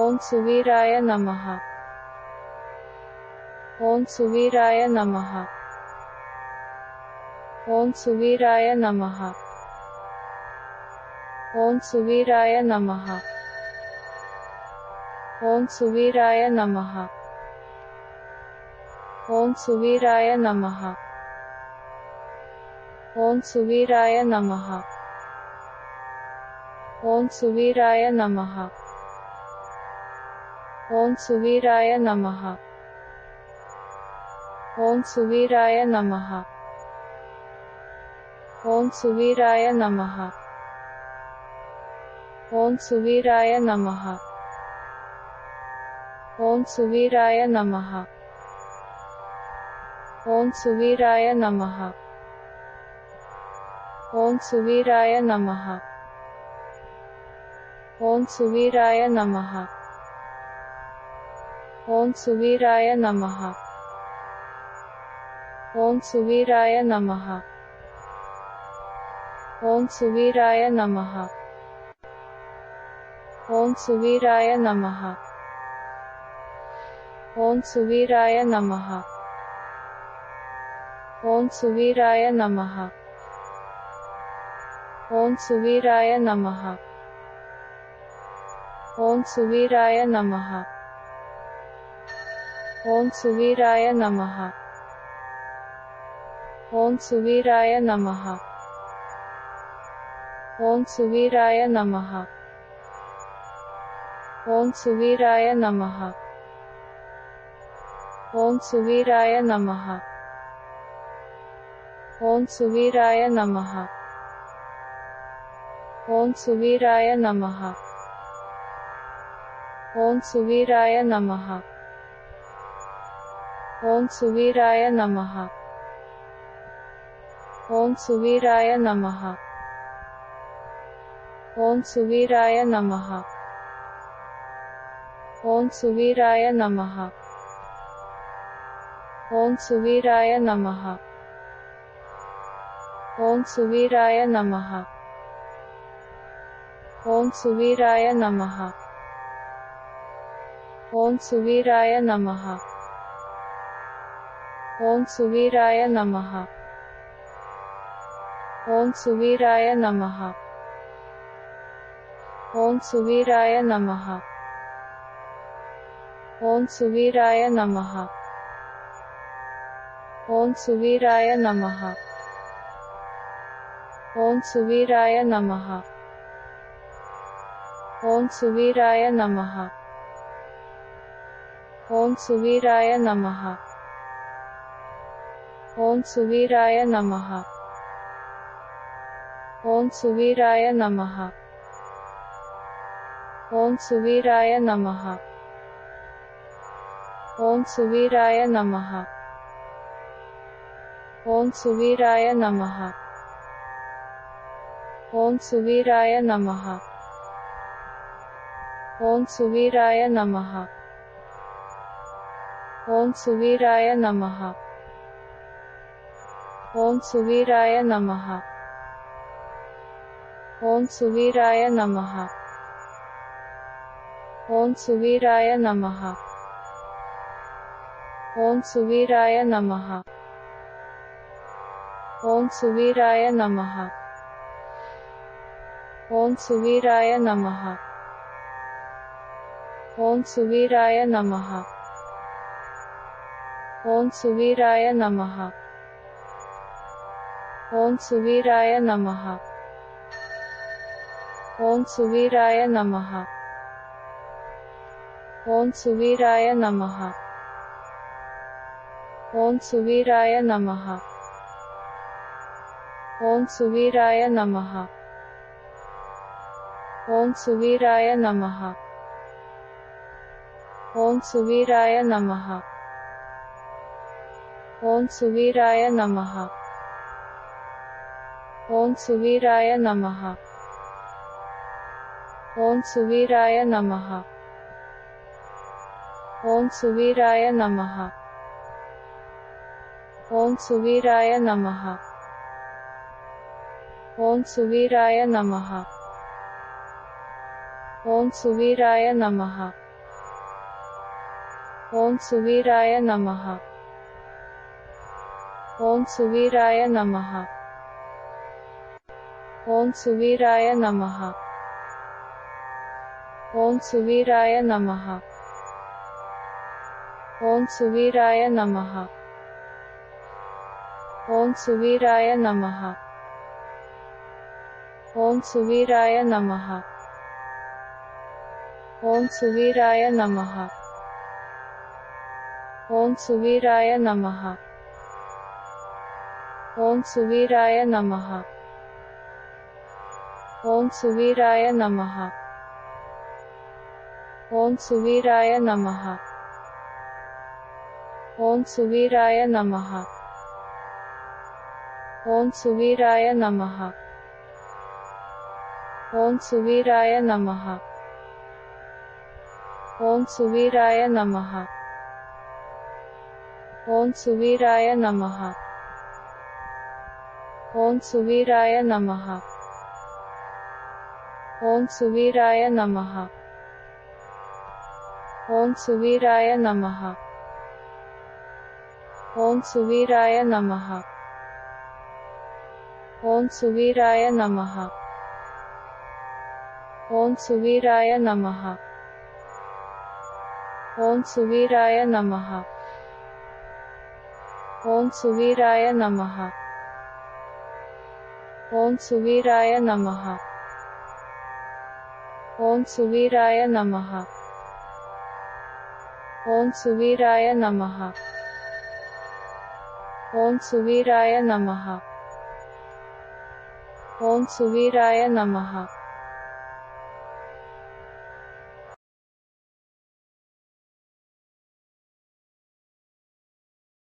ओम सुवीराय नमः ओम सुवीराय नमः ओम सुवीराय नमः ओम सुवीराय नमः ओम सुवीराय नमः ओम सुवीराय नमः ओम सुवीराय नमः ओम सुवीराय नमः ओम सुवीराय नमः ओम सुवीराय नमः ओम सुवीराय नमः ओम सुवीराय नमः ओम सुवीराय नमः ओम सुवीराय नमः ओम सुवीराय नमः ओम सुवीराय नमः ओम सुवीराय नमः ओम सुवीराय नमः ओम सुवीराय नमः ओम सुवीराय नमः ओम सुवीराय नमः ओम सुवीराय नमः ओम सुवीराय नमः ओम सुवीराय नमः ओम सुवीराय नमः ओम सुवीराय नमः ओम सुवीराय नमः ओम सुवीराय नमः ओम सुवीराय नमः ओम सुवीराय नमः ओम सुवीराय नमः ओम सुवीराय नमः ओम सुवीराय नमः ओम सुवीराय नमः ओम सुवीराय नमः ओम सुवीराय नमः ओम सुवीराय नमः ओम सुवीराय नमः ओम सुवीराय नमः ओम सुवीराय नमः ओम सुवीराय नमः ओम सुवीराय नमः ओम सुवीराय नमः ओम सुवीराय नमः ओम सुवीराय नमः ओम सुवीराय नमः ओम सुवीराय नमः ओम सुवीराय नमः ओम सुवीराय नमः ओम सुवीराय नमः ओम सुवीराय नमः ओम सुवीराय नमः ओम सुवीराय नमः ओम सुवीराय नमः ओम सुवीराय नमः ओम सुवीराय नमः ओम सुवीराय नमः ओम सुवीराय नमः ओम सुवीराय नमः ओम सुवीराय नमः ओम सुवीराय नमः ओम सुवीराय नमः ओम सुवीराय नमः ओम सुवीराय नमः ओम सुवीराय नमः ओम सुवीराय नमः ओम सुवीराय नमः ओम सुवीराय नमः ओम सुवीराय नमः ओम सुवीराय नमः ओम सुवीराय नमः ओम सुवीराय नमः ओम सुवीराय नमः ओम सुवीराय नमः ओम सुवीराय नमः ओम सुवीराय नमः ओम सुवीराय नमः ओम सुवीराय नमः ओम सुवीराय नमः ओम सुवीराय नमः ओम सुवीराय नमः ओम सुवीराय नमः ओम सुवीराय नमः ओम सुवीराय नमः ओम सुवीराय नमः ओम सुवीराय नमः ओम सुवीराय नमः ओम सुवीराय नमः ओम सुवीराय नमः ओम सुवीराय नमः ओम सुवीराय नमः ओम सुवीराय नमः ओम सुवीराय नमः ओम सुवीराय नमः ओम सुवीराय नमः ओम सुवीराय नमः ओम सुवीराय नमः ओम सुवीराय नमः ओम सुवीराय नमः ओम सुवीराय नमः ओम सुवीराय नमः ओम सुवीराय नमः ओम सुवीराय नमः ओम सुवीराय नमः ॐ सुवीराय नमः ॐ सुवीराय नमः ॐ सुवीराय नमः ॐ सुवीराय नमः